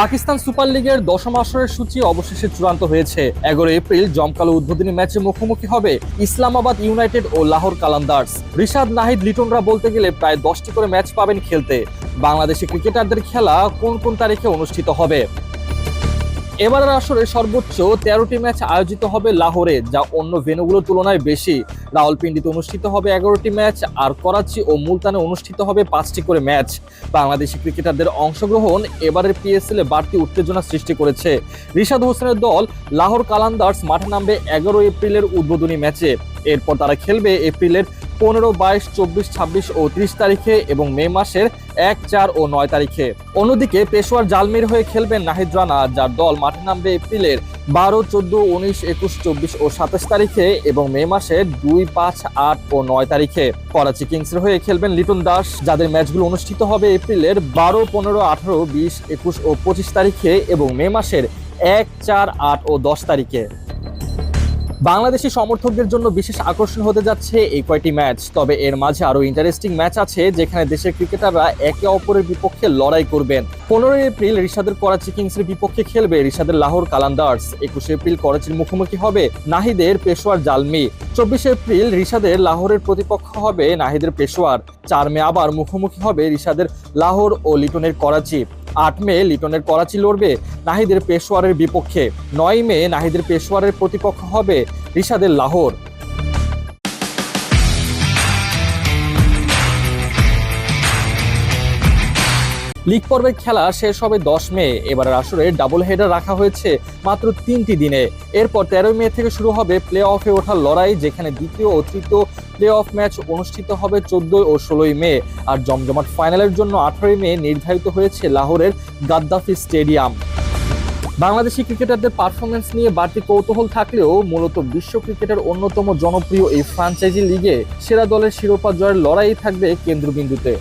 Pakistan super লিগের দশম আসরের সূচি অবশেষে চূড়ান্ত হয়েছে। এগারো এপ্রিল জমকালো উদ্বোধনী ম্যাচে মুখোমুখি হবে ইসলামাবাদ ইউনাইটেড ও লাহোর কালান্দার্স। রিশাদ নাহিদ লিটনরা বলতে গেলে প্রায় দশটি করে ম্যাচ পাবেন খেলতে। বাংলাদেশি ক্রিকেটারদের খেলা কোন কোন তারিখে অনুষ্ঠিত হবে? এবারের আসরে সর্বোচ্চ তেরোটি ম্যাচ আয়োজিত হবে লাহোরে, যা অন্য ভেন্যুগুলোর তুলনায় বেশি। রাওয়ালপিন্ডিতে অনুষ্ঠিত হবে এগারোটি ম্যাচ, আর করাচি ও মুলতানে অনুষ্ঠিত হবে পাঁচটি করে ম্যাচ। বাংলাদেশি ক্রিকেটারদের অংশগ্রহণ এবারের পিএসএল এ বাড়তি উত্তেজনা সৃষ্টি করেছে। রিশাদ হোসেনের দল লাহোর কালান্দার্স মাঠে নামবে এগারো এপ্রিলের উদ্বোধনী ম্যাচে। এরপর তারা খেলবে এপ্রিলের পনেরো, বাইশ, চব্বিশ, ছাব্বিশ ও ত্রিশ তারিখে এবং মে মাসের এক, চার ও নয় তারিখে। অন্যদিকে পেশোয়ার জালমির হয়ে খেলবেন নাহিদ রানা, যার দল মাঠে নামবে এপ্রিলের বারো, চোদ্দ, উনিশ, একুশ, চব্বিশ ও সাতাশ তারিখে এবং মে মাসের দুই, পাঁচ, আট ও নয় তারিখে। করাচি কিংসের হয়ে খেলবেন লিটন দাস, যাদের ম্যাচগুলো অনুষ্ঠিত হবে এপ্রিলের বারো, পনেরো, আঠারো, বিশ, একুশ ও পঁচিশ তারিখে এবং মে মাসের এক, চার, আট ও দশ তারিখে। বাংলাদেশি সমর্থকদের জন্য বিশেষ আকর্ষণ হতে যাচ্ছে এই কয়টি ম্যাচ। তবে এর মাঝে আরও ইন্টারেস্টিং ম্যাচ আছে, যেখানে দেশের ক্রিকেটাররা একে অপরের বিপক্ষে লড়াই করবেন। পনেরোই এপ্রিল রিশাদের করাচি কিংসের বিপক্ষে খেলবে রিশাদের লাহোর কালান্দার্স। একুশে এপ্রিল করাচির মুখোমুখি হবে নাহিদের পেশোয়ার জালমি। চব্বিশে এপ্রিল রিশাদের লাহোরের প্রতিপক্ষ হবে নাহিদের পেশোয়ার। চার মে আবার মুখোমুখি হবে রিশাদের লাহোর ও লিটনের করাচি। আট মে লিটনের করাচি লড়বে নাহিদের পেশোয়ারের বিপক্ষে। নয় মে নাহিদের পেশোয়ারের প্রতিপক্ষ হবে রিশাদের লাহোর। লিগ পর্বের খেলা শেষ হবে দশ মে। এবারের আসরে ডাবল হেডার রাখা হয়েছে মাত্র তিনটি দিনে। এরপর তেরোই মে থেকে শুরু হবে প্লে অফে ওঠার লড়াই, যেখানে দ্বিতীয় ও তৃতীয় প্লে অফ ম্যাচ অনুষ্ঠিত হবে চোদ্দই ও ষোলোই মে। আর জমজমাট ফাইনালের জন্য আঠারোই মে নির্ধারিত হয়েছে লাহোরের গাদ্দাফি স্টেডিয়াম। বাংলাদেশি ক্রিকেটারদের পারফরমেন্স নিয়ে বাড়তি কৌতূহল থাকলেও মূলত বিশ্ব ক্রিকেটের অন্যতম জনপ্রিয় এই ফ্রাঞ্চাইজি লিগে সেরা দলের শিরোপা জয়ের লড়াই থাকবে কেন্দ্রবিন্দুতে।